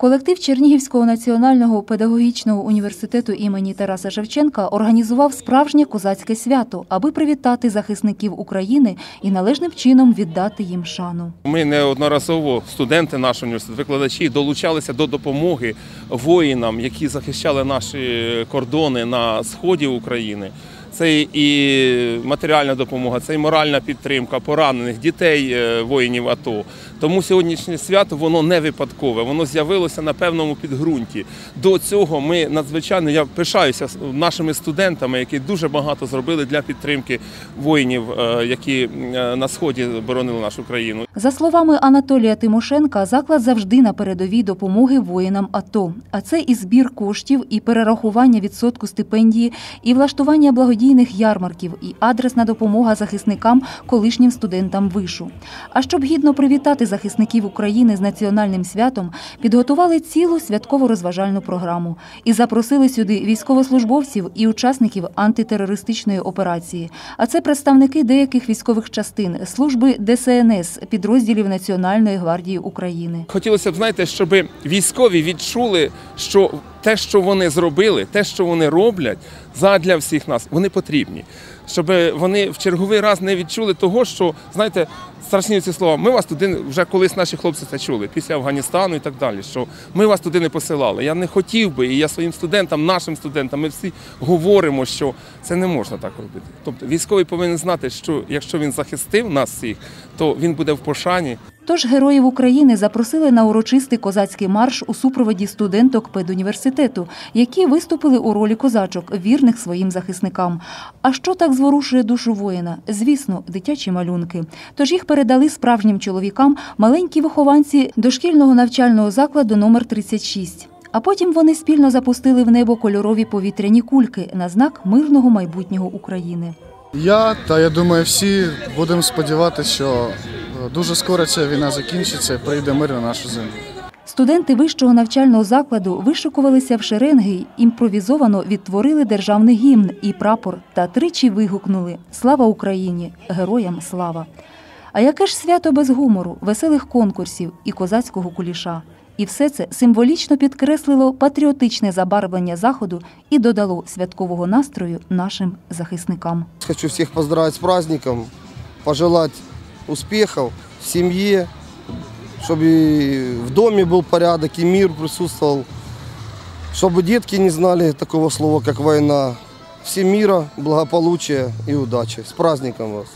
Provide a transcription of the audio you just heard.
Колектив Чернігівського національного педагогічного університету імені Тараса Шевченка організував справжнє козацьке свято, аби привітати захисників України і належним чином віддати їм шану. Ми неодноразово, студенти нашого університету, викладачі, долучалися до допомоги воїнам, які захищали наші кордони на сході України. Це і матеріальна допомога, це і моральна підтримка поранених дітей е, воїнів АТО. Тому сьогоднішнє свято воно не випадкове, воно з'явилося на певному підґрунті. До цього ми надзвичайно я пишаюся нашими студентами, які дуже багато зробили для підтримки воїнів, е, які е, на сході боронили нашу країну. За словами Анатолія Тимошенка, заклад завжди на передовій допомоги воїнам АТО. А це і збір коштів, і перерахування відсотку стипендії, і влаштування благодійних ярмарків, і адресна допомога захисникам, колишнім студентам вишу. А щоб гідно привітати захисників України з національним святом, підготували цілу святково-розважальну програму і запросили сюди військовослужбовців і учасників антитерористичної операції. А це представники деяких військових частин, служби ДСНС, підрозділів Національної гвардії України. Хотілося б, знаєте, щоб військові відчули, що те, що вони зробили, те, що вони роблять задля всіх нас, вони потрібні. Щоб вони в черговий раз не відчули того, що знаєте, страшні ці слова. Ми вас туди вже колись наші хлопці це чули після Афганістану і так далі. Що ми вас туди не посилали. Я не хотів би, і я своїм студентам, нашим студентам, ми всі говоримо, що це не можна так робити. Тобто військовий повинен знати, що якщо він захистив нас всіх, то він буде в пошані. Тож героїв України запросили на урочистий козацький марш у супроводі студенток педуніверситету, які виступили у ролі козачок, вірних своїм захисникам. А що так зворушує душу воїна? Звісно, дитячі малюнки. Тож їх передали справжнім чоловікам маленькі вихованці дошкільного навчального закладу номер 36. А потім вони спільно запустили в небо кольорові повітряні кульки на знак мирного майбутнього України. Я та я думаю, всі будемо сподіватися, що е, дуже скоро ця війна закінчиться і прийде мир на нашу землю. Студенти вищого навчального закладу вишикувалися в шеренги й імпровізовано відтворили державний гімн і прапор та тричі вигукнули Слава Україні! Героям слава! А яке ж свято без гумору, веселих конкурсів і козацького куліша? І все це символічно підкреслило патріотичне забарвлення заходу і додало святкового настрою нашим захисникам. Хочу всех поздравить с праздником, пожелать успехов в семье, чтобы и в доме был порядок и мир присутствовал, чтобы детки не знали такого слова, как война. Всем мира, благополучия и удачи. С праздником вас!